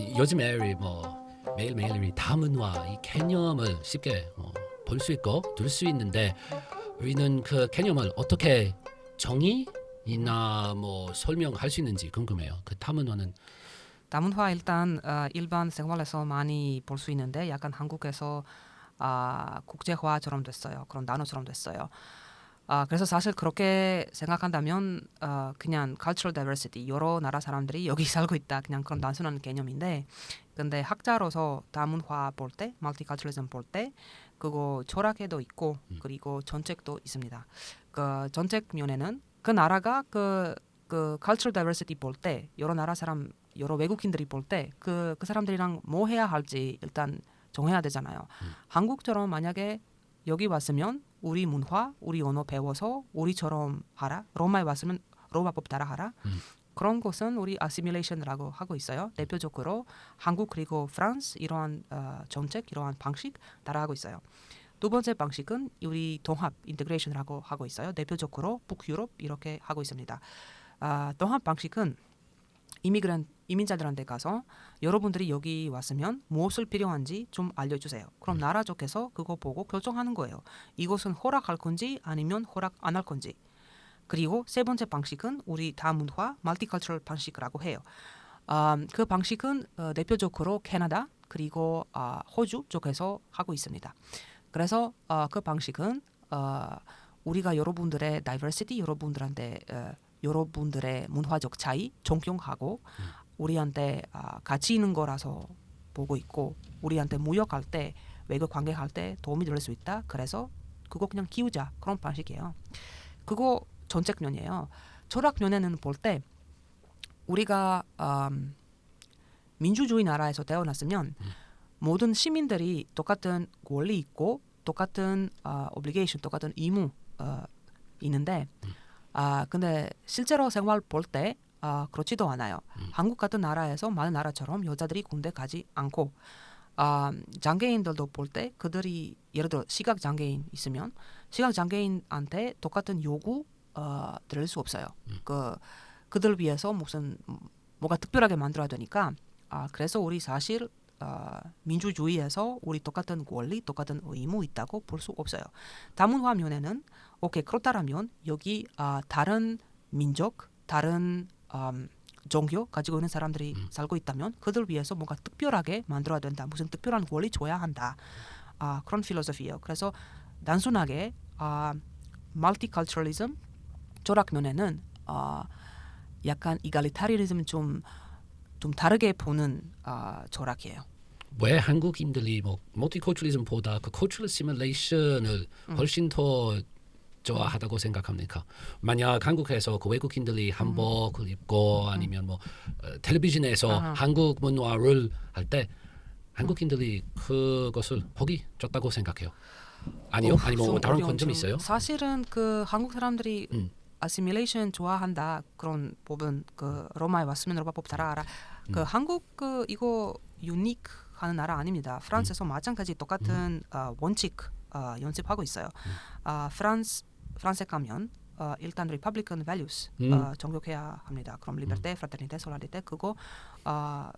이- 요즘에 우리 뭐 매일매일 다문화 이 개념을 쉽게 어, 볼수 있고 들 수 있는데 우리는 그 개념을 어떻게 정의이나 뭐 설명할 수 있는지 궁금해요. 그 다문화는 다문화 일단 어, 일반 생활에서 많이 볼 수 있는데 약간 한국에서 아, 국제화처럼 됐어요. 그런 단어처럼 됐어요. 아, 그래서 사실 그렇게 생각한다면 어, 그냥 cultural diversity 여러 나라 사람들이 여기 살고 있다 그냥 그런 단순한 개념인데 근데 학자로서 다문화 볼때 multiculturalism 볼때 그거 철학에도 있고 그리고 정책도 있습니다. 그 정책 면에는 그 나라가 그, 그 cultural diversity 볼 때 여러 나라 사람 여러 외국인들이 볼 때 그그 사람들이랑 뭐 해야 할지 일단 정해야 되잖아요. 한국처럼 만약에 여기 왔으면 우리 문화, 우리 언어 배워서 우리처럼 하라. 로마에 왔으면 로마법 따라 하라. 음. 그런 것은 우리 아시밀레이션이라고 하고 있어요. 대표적으로 한국 그리고 프랑스 이러한 어, 정책, 이러한 방식 따라하고 있어요. 두 번째 방식은 우리 동합 인테그레이션이라고 하고 있어요. 대표적으로 북유럽 이렇게 하고 있습니다. 아, 동합 방식은 이미그런 이민자들한테 가서 여러분들이 여기 왔으면 무엇을 필요한지 좀 알려주세요. 그럼 나라 쪽에서 그거 보고 결정하는 거예요. 이것은 허락할 건지 아니면 허락 안 할 건지. 그리고 세 번째 방식은 우리 다문화 멀티컬처럴 방식이라고 해요. 아, 그 방식은 어, 대표적으로 캐나다 그리고 아, 호주 쪽에서 하고 있습니다. 그래서 어, 그 방식은 어, 우리가 여러분들의 다이버시티 여러분들한테 어, 여러분들의 문화적 차이 존경하고 우리한테 아, 가치 있는 거라서 보고 있고 우리한테 무역할 때 외국 관계 할 때 도움이 될 수 있다. 그래서 그거 그냥 키우자 그런 방식이에요. 그거 정책면이에요. 철학면에는 볼 때 우리가 음, 민주주의 나라에서 태어났으면 모든 시민들이 똑같은 권리 있고 똑같은 어, obligation, 똑같은 의무 어, 있는데 아 근데 실제로 생활 볼 때 아, 그렇지도 않아요. 한국 같은 나라에서 많은 나라처럼 여자들이 군대 가지 않고 아, 장애인들도 볼 때 그들이 예를 들어 시각 장애인 있으면 시각 장애인한테 똑같은 요구 어, 들을 수 없어요. 그 그들 위해서 무슨 뭐가 특별하게 만들어야 되니까 아 그래서 우리 사실 아, 민주주의에서 우리 똑같은 권리, 똑같은 의무 있다고 볼 수 없어요. 다문 화 면에는 오케이 그렇다라면 여기 아, 다른 민족, 다른 음, 종교 가지고 있는 사람들이 살고 있다면 그들 위해서 뭔가 특별하게 만들어야 된다. 무슨 특별한 권리 줘야 한다. 아, 그런 필로소피예요. 그래서 단순하게 아, 멀티컬처럴리즘 철학 면에는 아, 약간 이갈리타리즘을 좀, 좀 다르게 보는 아, 철학이에요. 왜 한국인들이 뭐 멀티컬처리즘보다 그 컬처럴 시뮬레이션을 음. 훨씬 더 좋아하다고 생각합니까? 만약 한국에서 그 외국인들이 한복을 입고 아니면 뭐 어, 텔레비전에서 음. 아하. 한국 문화를 할 때 한국인들이 그것을 보기 좋다고 생각해요. 아니요? 어, 아니 뭐 좀 다른 어려운 관점 좀- 있어요? 사실은 그 한국 사람들이 음. 아시밀레이션 좋아한다 그런 부분 그 로마에 왔으면 로마 법 잘 알아. 음. 그 한국 그 이거 유닉 하는 나라 아닙니다. 프랑스에서 마찬가지 똑같은 어, 원칙 어, 연습하고 있어요. 음. 아 프랑스 프랑스에 가면 어, 일단 밸류스 음. 어, 정격해야 합니다. 그럼 리베르테, 프라테르니테, 솔라리테 그거 어,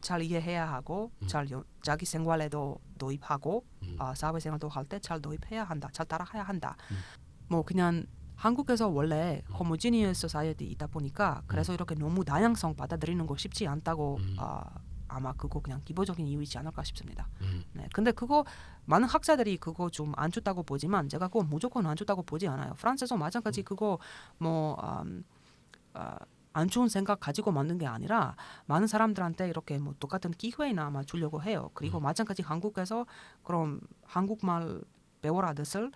잘 이해해야 하고 잘 여- 자기 생활에도 도입하고 음. 어, 사회생활도 할 때 잘 도입해야 한다. 잘 따라해야 한다. 뭐 그냥 한국에서 원래 호모지니어스 사이어티 있다 보니까 그래서 이렇게 너무 다양성 받아들이는 거 쉽지 않다고 음. 어, 아마 그거 그냥 기본적인 이유이지 않을까 싶습니다. 음. 네, 근데 그거 많은 학자들이 그거 좀 안 좋다고 보지만 제가 그거 무조건 안 좋다고 보지 않아요. 프랑스에서 마찬가지 그거 뭐 음, 어, 안 좋은 생각 가지고 만든 게 아니라 많은 사람들한테 이렇게 뭐 똑같은 기회나 아마 주려고 해요. 그리고 마찬가지 한국에서 그럼 한국말 배워라 뜻을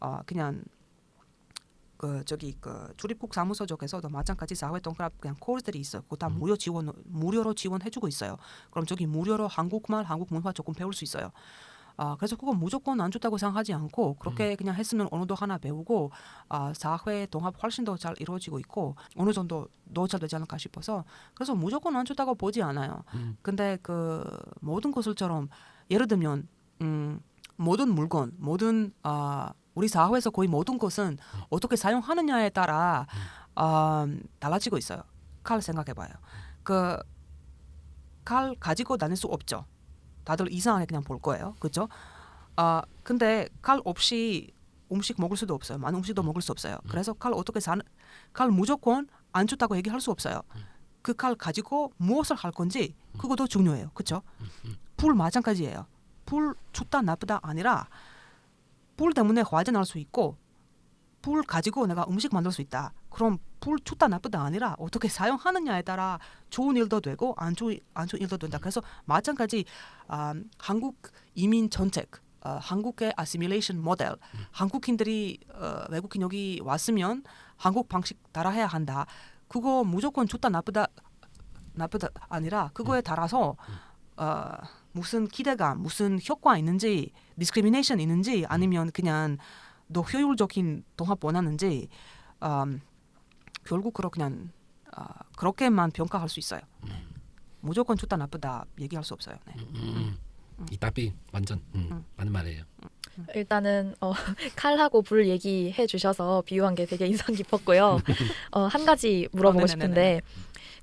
어, 그냥 그 저기 그 출입국 사무소 쪽에서도 마찬가지 사회 동그랗 그냥 코र्स들이 있어요. 그거 다 무료 지원 무료로 지원해주고 있어요. 그럼 저기 무료로 한국말, 한국 문화 조금 배울 수 있어요. 아 그래서 그거 무조건 안 좋다고 생각하지 않고 그렇게 그냥 했으면 언어도 하나 배우고 아 사회 동합 훨씬 더 잘 이루어지고 있고 어느 정도 더잘 되지 않을까 싶어서 그래서 무조건 안 좋다고 보지 않아요. 음. 근데 그 모든 것을처럼 예를 들면 음 모든 물건 모든 아 우리 사회에서 거의 모든 것은 어떻게 사용하느냐에 따라 아 달라지고 있어요. 칼 생각해봐요. 그 칼 가지고 다닐 수 없죠. 다들 이상하게 그냥 볼 거예요. 그렇죠? 아 근데 칼 없이 음식 먹을 수도 없어요. 많은 음식도 먹을 수 없어요. 그래서 칼 어떻게 사는 칼 무조건 안 좋다고 얘기할 수 없어요. 그 칼 가지고 무엇을 할 건지 그것도 중요해요. 그렇죠? 불 마찬가지예요. 불 좋다 나쁘다 아니라 불 때문에 화재 날 수 있고 불 가지고 내가 음식 만들 수 있다. 그럼 불 좋다 나쁘다 아니라 어떻게 사용하느냐에 따라 좋은 일도 되고 안 좋은 안 좋은 일도 된다. 그래서 마찬가지 아, 한국 이민 정책, 어, 한국의 아시밀레이션 모델, 한국인들이 어, 외국인 여기 왔으면 한국 방식 따라해야 한다. 그거 무조건 좋다 나쁘다 나쁘다 아니라 그거에 따라서 어, 무슨 기대감, 무슨 효과 있는지, 디스크리미네이션 있는지 아니면 그냥 더 효율적인 통합 원하는지 음, 결국 그렇 그냥 어, 그렇게만 평가할 수 있어요. 무조건 좋다 나쁘다 얘기할 수 없어요. 네. 음, 이 답이 완전 음, 맞는 말이에요. 일단은 어, 칼하고 불 얘기해 주셔서 비유한 게 되게 인상 깊었고요. 어, 한 가지 물어보고 어, 싶은데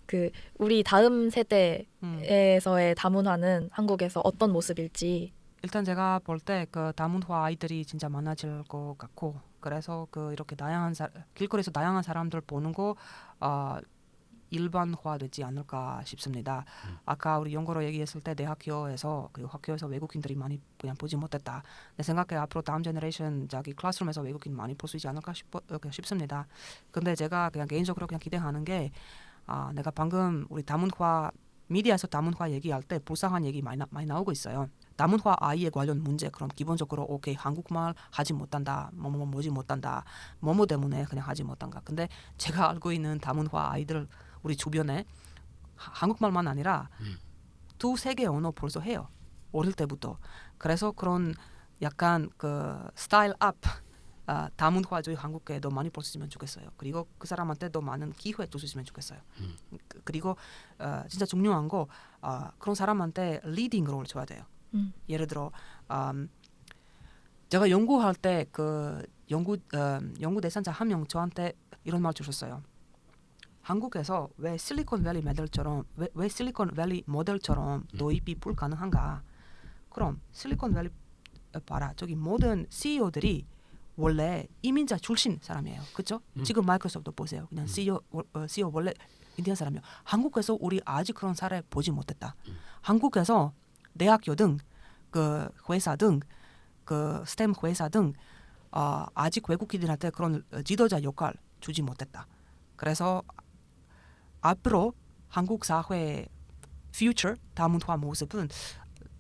그 우리 다음 음. 세대에서의 다문화는 한국에서 어떤 모습일지 일단 제가 볼 때 그 다문화 아이들이 진짜 많아질 것 같고 그래서 그 이렇게 다양한 사, 길거리에서 다양한 사람들 보는 거 어, 일반화되지 않을까 싶습니다. 아까 우리 영어로 얘기했을 때 대학교에서 그리고 학교에서 외국인들이 많이 그냥 보지 못했다. 내 생각에 앞으로 다음 제너레이션 자기 클래스룸에서 외국인 많이 볼 수 있지 않을까 싶, 어, 싶습니다. 근데 제가 그냥 개인적으로 그냥 기대하는 게 아, 내가 방금 우리 다문화 미디어에서 다문화 얘기할 때 불쌍한 얘기 많이, 나, 많이 나오고 있어요. 다문화 아이에 관련 문제 그럼 기본적으로 오케이 한국말 하지 못한다 뭐뭐 뭐지 못한다 뭐뭐 때문에 그냥 하지 못한가 근데 제가 알고 있는 다문화 아이들 우리 주변에 하- 한국말만 아니라 두세 개 언어 벌써 해요. 어릴 때부터. 그래서 그런 약간 그 스타일 업 아, 다문화주의 한국에 더 많이 볼 수 있으면 좋겠어요. 그리고 그 사람한테 더 많은 기회 줄 수 있으면 좋겠어요. 그, 그리고 어, 진짜 중요한 거 어, 그런 사람한테 리딩 롤을 줘야 돼요. 음. 예를 들어 음, 제가 연구할 때 그 연구 음, 연구 대상자 한 명 저한테 이런 말 주셨어요. 한국에서 왜 실리콘밸리 모델처럼 왜, 왜 실리콘밸리 모델처럼 도입이 불가능한가? 그럼 실리콘밸리 어, 봐라 저기 모든 CEO들이 원래 이민자 출신 사람이에요. 그렇죠? 지금 마이크로소프트 보세요. 그냥 CEO 어, CEO 원래 인디언 사람이요. 한국에서 우리 아직 그런 사례 보지 못했다. 한국에서 대학교 등그 회사 등그 스템 회사 등 어, 아직 외국인들한테 그런 어, 지도자 역할 주지 못했다. 그래서 앞으로 한국 사회 future 다문화 모습은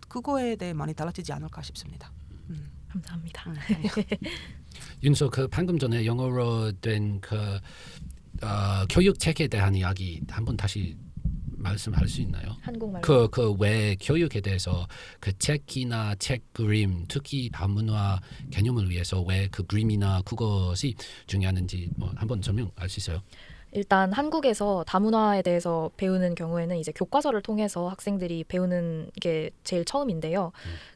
그거에 대해 많이 달라지지 않을까 싶습니다. 음, 감사합니다. 음, 윤서 그 방금 전에 영어로 된그 어, 교육 책에 대한 이야기 한번 다시 말씀할 수 있나요? 한국말 그그외 교육에 대해서 그 책이나 책 그림 특히 다문화 개념을 위해서 왜 그 그림이나 그것이 중요한지 뭐 한번 설명할 수 있어요? 일단 한국에서 다문화에 대해서 배우는 경우에는 이제 교과서를 통해서 학생들이 배우는 게 제일 처음인데요.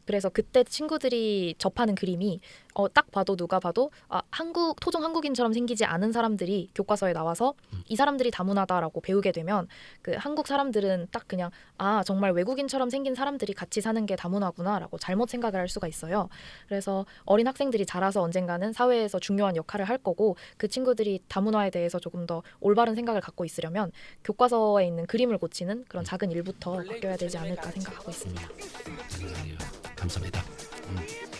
그래서 그때 친구들이 접하는 그림이 어, 딱 봐도 누가 봐도 아, 한국 토종 한국인처럼 생기지 않은 사람들이 교과서에 나와서 이 사람들이 다문화다라고 배우게 되면 그 한국 사람들은 딱 그냥 아 정말 외국인처럼 생긴 사람들이 같이 사는 게 다문화구나라고 잘못 생각을 할 수가 있어요. 그래서 어린 학생들이 자라서 언젠가는 사회에서 중요한 역할을 할 거고 그 친구들이 다문화에 대해서 조금 더 올바른 생각을 갖고 있으려면 교과서에 있는 그림을 고치는 그런 작은 일부터 바뀌어야 되지 않을까 생각하고 있습니다. 감사해요. 감사합니다. 음.